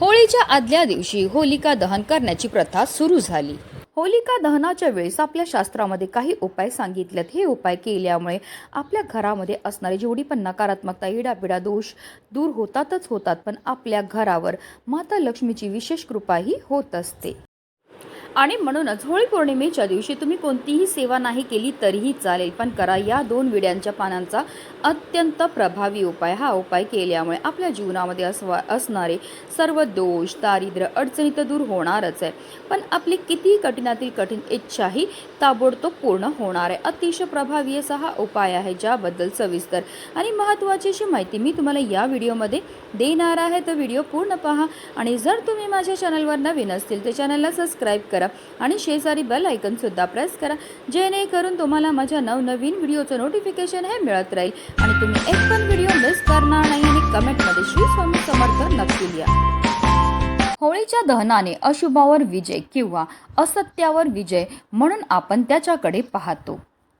होळीच्या आदल्या दिवशी होलिका दहन करण्याची प्रथा सुरू झाली. होलिका दहनाच्या वेळेस आपल्या शास्त्रामध्ये काही उपाय सांगितलेत. हे उपाय केल्यामुळे आपल्या घरामध्ये असणारी जेवढी पण नकारात्मकता इडापिडा दोष दूर होतातच होतात पण आपल्या घरावर माता लक्ष्मीची विशेष कृपाही होत असते. आणि म्हणूनच होळी पौर्णिमेच्या दिवशी तुम्ही कोणतीही सेवा नाही केली तरीही चालेल. पण करा या दोन विड्यांच्या पानांचा अत्यंत प्रभावी उपाय. हा उपाय केल्यामुळे आपल्या जीवनामध्ये असवा असणारे सर्व दोष दारिद्र्य अडचणी तर दूर होणारच आहे. पण आपली कितीही कठीणातील कठीण इच्छाही ताबडतोब पूर्ण होणार आहे. अतिशय प्रभावी असा हा उपाय आहे ज्याबद्दल सविस्तर आणि महत्त्वाची अशी माहिती मी तुम्हाला या व्हिडिओमध्ये देणार आहे. तर व्हिडिओ पूर्ण पहा आणि जर तुम्ही माझ्या चॅनलवर नवीन असतील तर चॅनलला सबस्क्राईब करा. आणि शेजारी बेल आयकन सुद्धा प्रेस करा. जेणेकरून तुम्हाला माझ्या नवनवीन व्हिडिओचं नोटिफिकेशन हे मिळत राहील. आणि तुम्ही एक पण व्हिडिओ मिस करणार नाही आणि कमेंटमध्ये श्री स्वामी समर्थ नक्की लिहा. होळीच्या दहनाने अशुभावर विजय किंवा असत्यावर विजय म्हणून आपण त्याच्याकडे पाहतो.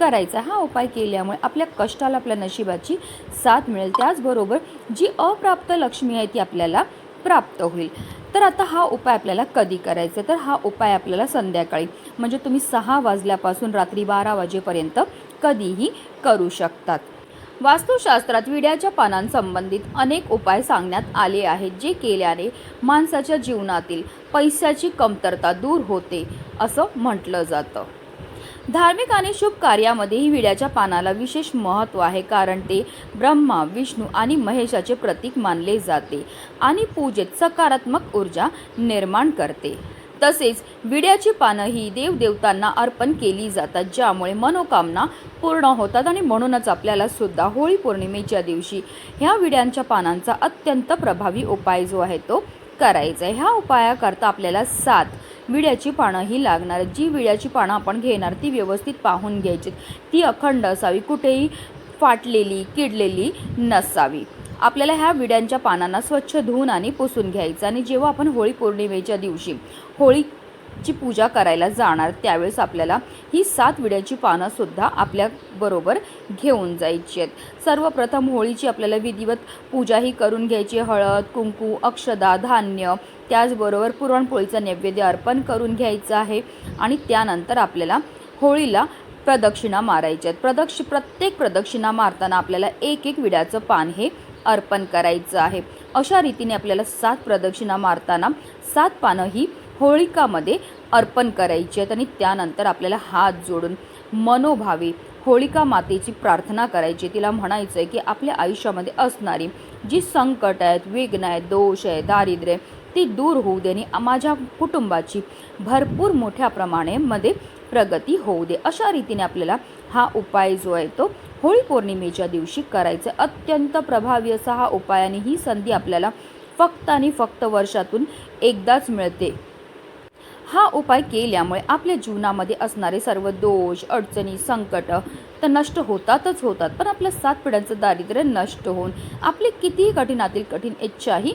करायचा हा उपाय केल्यामुळे आपल्या कष्टाला आपल्या नशिबाची साथ मिळेल. त्याचबरोबर जी अप्राप्त लक्ष्मी आहे ती आपल्याला प्राप्त होईल. तर आता हा उपाय आपल्याला कधी करायचा? तर हा उपाय आपल्याला संध्याकाळी म्हणजे तुम्ही सहा वाजल्यापासून रात्री बारा वाजेपर्यंत कधीही करू शकतात. वास्तुशास्त्रात विड्याच्या पानांसंबंधित अनेक उपाय सांगण्यात आले आहेत जे केल्याने माणसाच्या जीवनातील पैशाची कमतरता दूर होते असं म्हटलं जातं. धार्मिक आणि शुभ कार्यामध्येही विड्याच्या पानाला विशेष महत्त्व आहे कारण ते ब्रह्मा विष्णू आणि महेशाचे प्रतीक मानले जाते आणि पूजेत सकारात्मक ऊर्जा निर्माण करते. तसेच विड्याची पानं ही देवदेवतांना अर्पण केली जातात ज्यामुळे मनोकामना पूर्ण होतात आणि म्हणूनच आपल्याला सुद्धा होळी पौर्णिमेच्या दिवशी ह्या विड्यांच्या पानांचा अत्यंत प्रभावी उपाय जो आहे तो करायचा आहे. ह्या उपायाकरता आपल्याला सात विड्याची पानं ही लागणार. जी विड्याची पानं आपण घेणार ती व्यवस्थित पाहून घ्यायची. ती अखंड असावी कुठेही फाटलेली किडलेली नसावी. आपल्याला ह्या विड्यांच्या पानांना स्वच्छ धुवून आणि पुसून घ्यायचं आणि जेव्हा आपण होळी पौर्णिमेच्या दिवशी होळीची पूजा करायला जाणार त्यावेळेस आपल्याला ही सात विड्याची पानंसुद्धा आपल्याबरोबर घेऊन जायची आहेत. सर्वप्रथम होळीची आपल्याला विधिवत पूजाही करून घ्यायची. हळद कुंकू अक्षदा धान्य त्याचबरोबर पुरणपोळीचं नैवेद्य अर्पण करून घ्यायचं आहे आणि त्यानंतर आपल्याला होळीला प्रदक्षिणा मारायच्या आहेत. प्रदक्षि प्रत्येक प्रदक्षिणा मारताना आपल्याला एक एक विड्याचं पान हे अर्पण करायचं आहे. अशा रीतीने आपल्याला सात प्रदक्षिणा मारताना सात पानं ही होळिकामध्ये अर्पण करायची आहेत आणि त्यानंतर आपल्याला हात जोडून मनोभावे होळिका मातेची प्रार्थना करायची तिला म्हणायचं आहे की आपल्या आयुष्यामध्ये असणारी जी संकट आहेत विघ्न आहेत दोष आहे दारिद्र्य आहे, ती दूर होऊ दे आणि माझ्या कुटुंबाची भरपूर मोठ्या प्रमाणेमध्ये प्रगती होऊ दे. अशा रीतीने आपल्याला हा उपाय जो आहे तो होळी पौर्णिमेच्या दिवशी करायचा. अत्यंत प्रभावी असा हा उपाय आणि ही संधी आपल्याला फक्त आणि फक्त वर्षातून एकदाच मिळते. हा उपाय केल्यामुळे आपल्या जीवनामध्ये असणारे सर्व दोष अडचणी संकट तर नष्ट होतातच होतात. पण आपल्या सात पिढ्यांचं दारिद्र्य नष्ट होऊन आपली कितीही कठीणातील कठीण इच्छाही